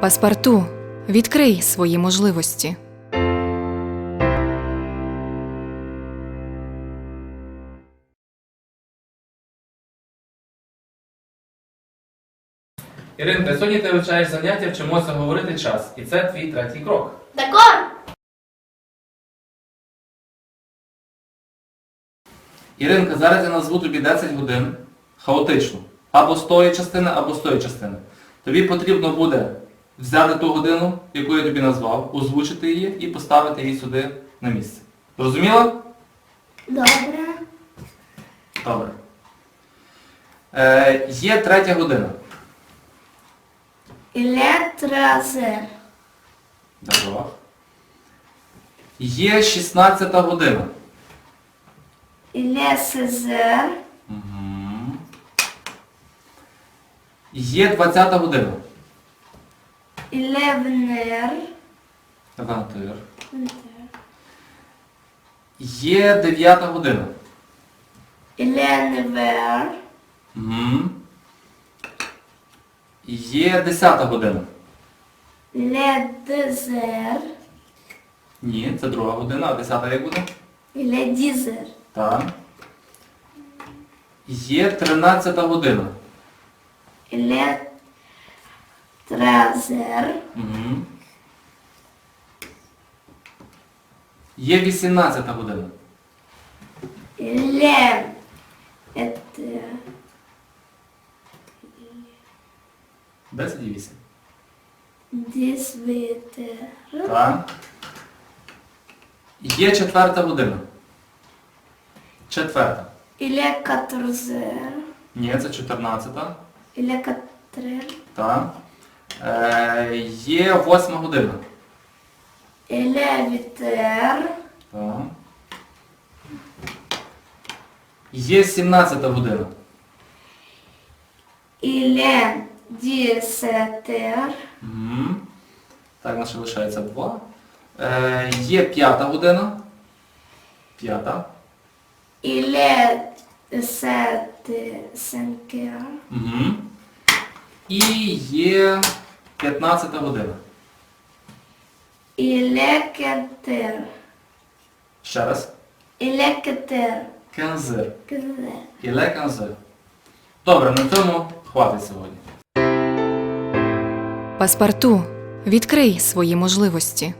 Паспарту. Відкрий свої можливості. Іринка, сьогодні ти вивчаєш заняття, вчимося говорити час. І це твій третій крок. D'accord Іринка, зараз я назву тобі 10 годин хаотично. Або з тої частини, або з тої частини. Тобі потрібно буде взяти ту годину, яку я тобі назвав, озвучити її і поставити її сюди на місце. Зрозуміла? Добре. Добре. Е, є третя година. Est 13 Є 16 година. 16 Угу. Є 20 година. Est 1 Є 9 година. 9 Угу. Є 10 година. 2 Ні, це друга година, а 10 як буде? 10 Так. Є 13 година. Il 13 Угу. Є 18 година. Est est 10 і 8. 18 Так. Є четверта година. Четверта. Est 14 Ні, це 14. Il est 4 Так. Е, є восьма година. Il est 8 Так. Є 17 година. Est 17 Угу. Так, наше лишається два. Е, є п'ята година. П'ята. Il est 7 5 Угу. І є 15 година. Ілекетир. Ще раз. Ілекетир. est 4 Кензир. Кензир. Добре, на цьому хватить сьогодні. Паспарту. Відкрий свої можливості.